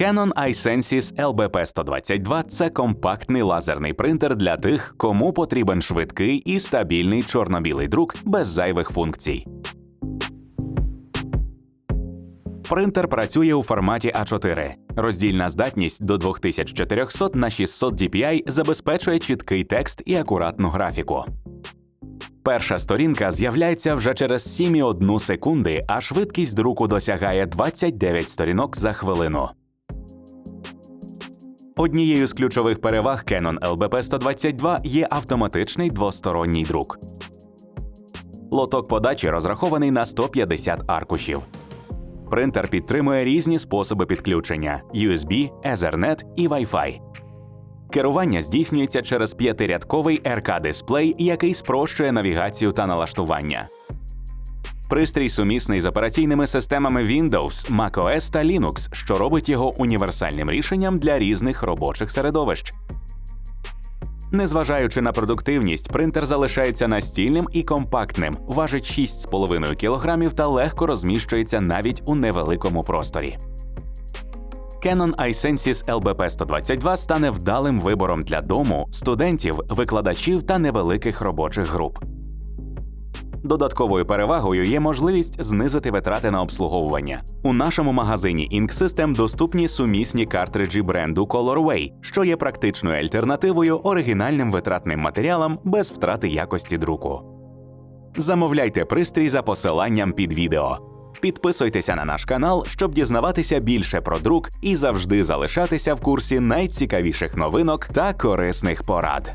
Canon iSensis LBP122 – це компактний лазерний принтер для тих, кому потрібен швидкий і стабільний чорно-білий друк без зайвих функцій. Принтер працює у форматі А4. Роздільна здатність до 2400 на 600 dpi забезпечує чіткий текст і акуратну графіку. Перша сторінка з'являється вже через 7,1 секунди, а швидкість друку досягає 29 сторінок за хвилину. Однією з ключових переваг Canon LBP 122 є автоматичний двосторонній друк. Лоток подачі розрахований на 150 аркушів. Принтер підтримує різні способи підключення: USB, Ethernet і Wi-Fi. Керування здійснюється через п'ятирядковий РК-дисплей, який спрощує навігацію та налаштування. Пристрій сумісний з операційними системами Windows, macOS та Linux, що робить його універсальним рішенням для різних робочих середовищ. Незважаючи на продуктивність, принтер залишається настільним і компактним, важить 6,5 кг та легко розміщується навіть у невеликому просторі. Canon iSensis LBP122 стане вдалим вибором для дому, студентів, викладачів та невеликих робочих груп. Додатковою перевагою є можливість знизити витрати на обслуговування. У нашому магазині Ink System доступні сумісні картриджі бренду Colorway, що є практичною альтернативою оригінальним витратним матеріалам без втрати якості друку. Замовляйте пристрій за посиланням під відео. Підписуйтеся на наш канал, щоб дізнаватися більше про друк і завжди залишатися в курсі найцікавіших новинок та корисних порад.